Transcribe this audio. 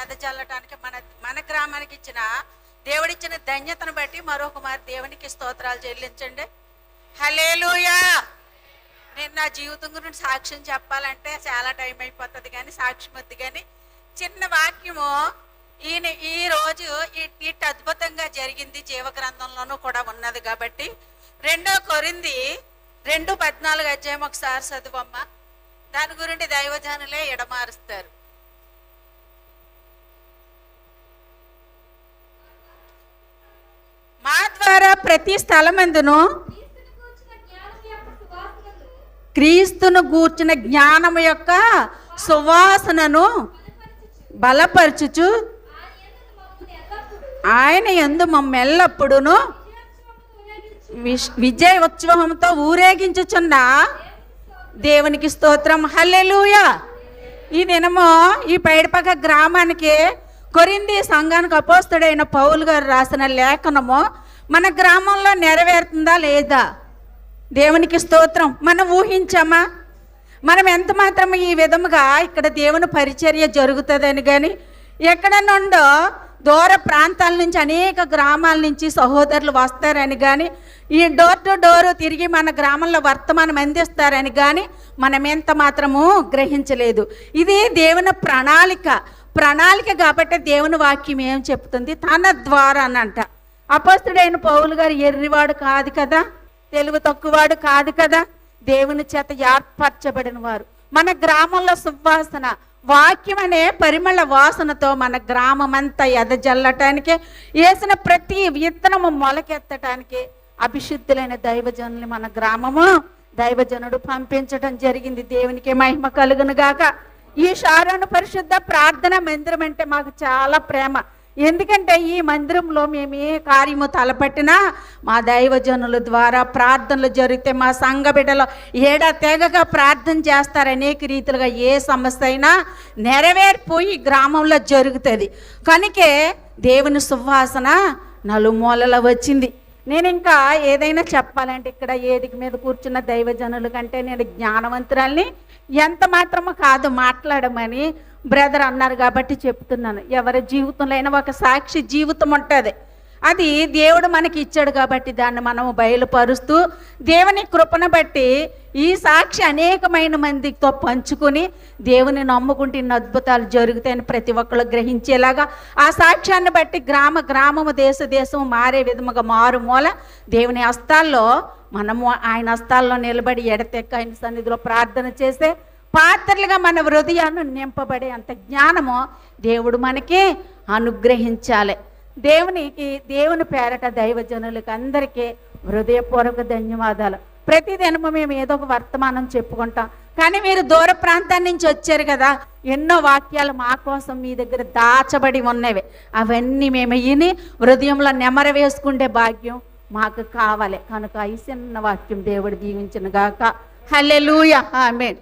ఎదజల్లటానికి మన మన గ్రామానికి ఇచ్చిన దేవుడిచ్చిన ధన్యతను బట్టి మరొక మరి దేవునికి స్తోత్రాలు చెల్లించండి. హలేలుయా నేను నా జీవితం గురించి సాక్ష్యం చెప్పాలంటే చాలా టైం అయిపోతుంది కానీ సాక్ష్యం వద్దు కానీ చిన్న వాక్యము ఈయన ఈ రోజు ఇట్ ఇటు అద్భుతంగా జరిగింది జీవగ్రంథంలోనూ కూడా ఉన్నది కాబట్టి రెండో కొరింది రెండు పద్నాలుగు అధ్యాయం ఒకసారి చదువమ్మా. దాని గురించి దైవజనులే ఎడమారుస్తారు మా ద్వారా ప్రతి స్థలమందును? క్రీస్తును గూర్చిన జ్ఞానం యొక్క సువాసనను బలపరచుచు ఆయన ఎందు మమ్మెల్లప్పుడును విష్ విజయ ఉత్సవంతో ఊరేగించుచున్న దేవునికి స్తోత్రం. హల్లెలూయ. ఈ దినము ఈ పైడిపక్క గ్రామానికి కొరింది సంఘానికి అపోస్తుడైన పౌలు గారు రాసిన లేఖనము మన గ్రామంలో నెరవేరుతుందా లేదా? దేవునికి స్తోత్రం. మనం ఊహించామా? మనం ఎంత మాత్రం ఈ విధముగా ఇక్కడ దేవుని పరిచర్య జరుగుతుందని కానీ ఎక్కడ నుండో దూర ప్రాంతాల నుంచి అనేక గ్రామాల నుంచి సహోదరులు వస్తారని కానీ ఈ డోర్ టు డోర్ తిరిగి మన గ్రామంలో వర్తమానం అందిస్తారని కానీ మనం ఎంత మాత్రము గ్రహించలేదు. ఇది దేవుని ప్రణాళిక. ప్రణాళిక కాబట్టి దేవుని వాక్యం ఏం చెప్తుంది? తన ద్వారా అనంట అపస్తుడైన పౌలు గారు ఎర్రివాడు కాదు కదా తెలుగు తక్కువవాడు కాదు కదా దేవుని చేత ఏర్పరచబడిన వారు. మన గ్రామంలో సువాసన వాక్యం అనే పరిమళ వాసనతో మన గ్రామం అంతా ఎదజల్లటానికి వేసిన ప్రతి విత్తనము మొలకెత్తటానికి అభిషుద్ధులైన దైవజనులు మన గ్రామము దైవజనుడు పంపించడం జరిగింది. దేవునికి మహిమ కలుగును గాక. ఈ షారాను పరిశుద్ధ ప్రార్థన మందిరం అంటే మాకు చాలా ప్రేమ. ఎందుకంటే ఈ మందిరంలో మేము ఏ కార్యము తలపెట్టినా మా దైవజనుల ద్వారా ప్రార్థనలు జరిగితే మా సంఘ బిడ్డలు ఏడా తెగగా ప్రార్థన చేస్తారు అనేక రీతిలుగా ఏ సమస్య అయినా నెరవేరిపోయి గ్రామంలో జరుగుతుంది. కనుకే దేవుని సువాసన నలుమూలలో వచ్చింది. నేను ఇంకా ఏదైనా చెప్పాలంటే ఇక్కడ ఏదికి మీద కూర్చున్న దైవజనుల కంటే నేను జ్ఞానవంతురాల్ని ఎంత మాత్రమో కాదు మాట్లాడమని బ్రదర్ అన్నారు కాబట్టి చెప్తున్నాను. ఎవరి జీవితంలో అయినా ఒక సాక్షి జీవితం ఉంటుంది. అది దేవుడు మనకి ఇచ్చాడు కాబట్టి దాన్ని మనము బయలుపరుస్తూ దేవుని కృపను బట్టి ఈ సాక్షి అనేకమైన మందితో పంచుకొని దేవుని నమ్ముకుంటే ఇన్ని అద్భుతాలు జరుగుతాయని ప్రతి ఒక్కరు గ్రహించేలాగా ఆ సాక్ష్యాన్ని బట్టి గ్రామ గ్రామము దేశ దేశము మారే విధముగా మారుమూల దేవుని హస్తాల్లో మనము ఆయన హస్తాల్లో నిలబడి ఎడతెక్క ఆయన సన్నిధిలో ప్రార్థన చేస్తే పాత్రలుగా మన హృదయాన్ని నింపబడే అంత జ్ఞానము దేవుడు మనకి అనుగ్రహించాలి. దేవునికి దేవుని పేరట దైవజనులకు అందరికీ హృదయపూర్వక ధన్యవాదాలు. ప్రతిదినము మేము ఏదో ఒక వర్తమానం చెప్పుకుంటాం. కానీ మీరు దూర ప్రాంతం నుంచి వచ్చారు కదా ఎన్నో వాక్యాలు మా కోసం మీ దగ్గర దాచబడి ఉన్నవి. అవన్నీ మేము విని హృదయంలో నెమర వేసుకుంటే భాగ్యం మాకు కావాలి. కనుక ఈ చిన్న వాక్యం దేవుడు దీవించిన గాక హల్లెలూయా. ఆమేన్.